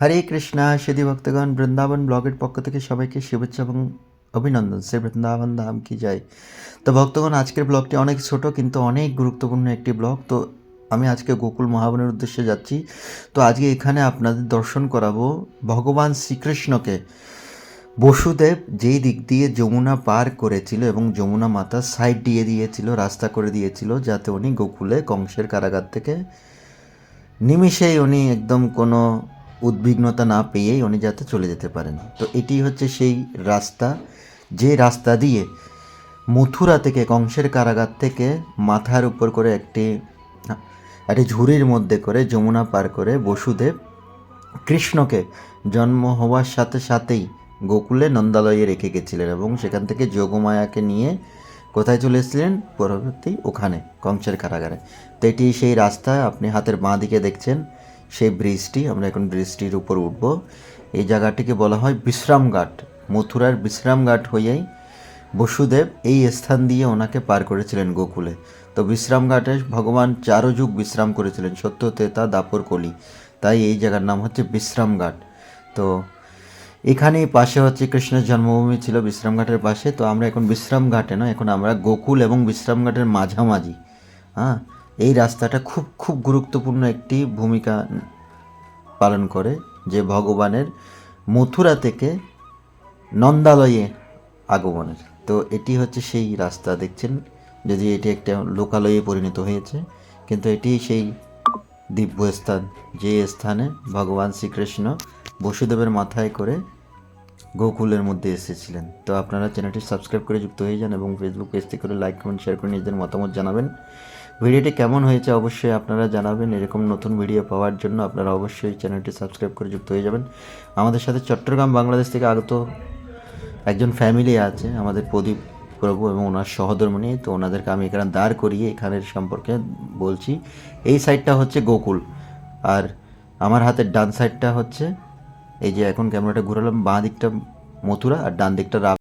হরে কৃষ্ণা, সিধি ভক্তগণ, বৃন্দাবন ব্লগের পক্ষ থেকে সবাইকে শুভেচ্ছা এবং অভিনন্দন। সে বৃন্দাবন ধাম কি যায়? তো ভক্তগণ, আজকের ব্লগটি অনেক ছোট কিন্তু অনেক গুরুত্বপূর্ণ একটি ব্লগ। তো আমি আজকে গোকুল মহাবনের উদ্দেশ্যে যাচ্ছি। তো আজকে এখানে আপনাদের দর্শন করাবো ভগবান শ্রীকৃষ্ণকে। বসুদেব যেই দিক দিয়ে যমুনা পার করেছিল এবং যমুনা মাতা সাইড দিয়ে দিয়েছিল, রাস্তা করে দিয়েছিল, যাতে উনি গোকুলে কংসের কারাগার থেকে নিমিষেই উনি একদম কোনো উদ্বিগ্নতা না পেয়েই উনি যাতে চলে যেতে পারেন। তো এটি হচ্ছে সেই রাস্তা, যে রাস্তা দিয়ে মথুরা থেকে, কংসের কারাগার থেকে মাথার উপর করে একটি একটি ঝুড়ির মধ্যে করে যমুনা পার করে বসুদেব কৃষ্ণকে জন্ম হওয়ার সাথে সাথেই গোকুলে নন্দালয়ে রেখে গেছিলেন এবং সেখান থেকে যোগমায়াকে নিয়ে কোথায় চলে এসেছিলেন? পরবর্তী ওখানে, কংসের কারাগারে। তো এটি সেই রাস্তা, আপনি হাতের বাঁ দিকে দেখছেন। সেই ব্রিজটি, আমরা এখন ব্রিজটির উপর উঠব। এই জায়গাটিকে বলা হয় বিশ্রামঘাট। মথুরার বিশ্রামঘাট হয়েই বসুদেব এই স্থান দিয়ে ওনাকে পার করেছিলেন গোকুলে। তো বিশ্রামঘাটে ভগবান চারো যুগ বিশ্রাম করেছিলেন সত্য তেতা দাপর কলি। তাই এই জায়গার নাম হচ্ছে বিশ্রামঘাট। তো এখানেই পাশে হচ্ছে কৃষ্ণের জন্মভূমি ছিল বিশ্রামঘাটের পাশে। তো আমরা এখন বিশ্রামঘাটে না এখন আমরা গোকুল এবং বিশ্রামঘাটের মাঝামাঝি। হ্যাঁ? এই রাস্তাটা খুব খুব গুরুত্বপূর্ণ একটি ভূমিকা পালন করে যে ভগবানের মথুরা থেকে নন্দালয়ে আগমনের। তো এটি হচ্ছে সেই রাস্তা, দেখছেন? যদি এটি একটা লোকালয়ে পরিণত হয়েছে, কিন্তু এটি সেই দিব্য স্থান যে স্থানে ভগবান শ্রীকৃষ্ণ বসুদেবের মাথায় করে গোকুলের মধ্যে এসেছিলেন। তো আপনারা চ্যানেলটি সাবস্ক্রাইব করে যুক্ত হয়ে যান এবং ফেসবুক পেজ থেকে করে লাইক কমেন্ট শেয়ার করে নিজেদের মতামত জানাবেন। ভিডিওটি কেমন হয়েছে অবশ্যই আপনারা জানাবেন। এরকম নতুন ভিডিও পাওয়ার জন্য আপনারা অবশ্যই চ্যানেলটি সাবস্ক্রাইব করে যুক্ত হয়ে যাবেন। আমাদের সাথে চট্টগ্রাম, বাংলাদেশ থেকে আগত একজন ফ্যামিলি আছে, আমাদের প্রদীপ প্রভু এবং ওনার সহধর্মণি তো ওনাদেরকে আমি এখানে দাঁড় করিয়ে এখানের সম্পর্কে বলছি। এই সাইডটা হচ্ছে গোকুল। আর আমার হাতের ডান সাইডটা হচ্ছে, এই যে এখন ক্যামেরাটা ঘুরালাম, বাঁ দিকটা মথুরা আর ডান দিকটা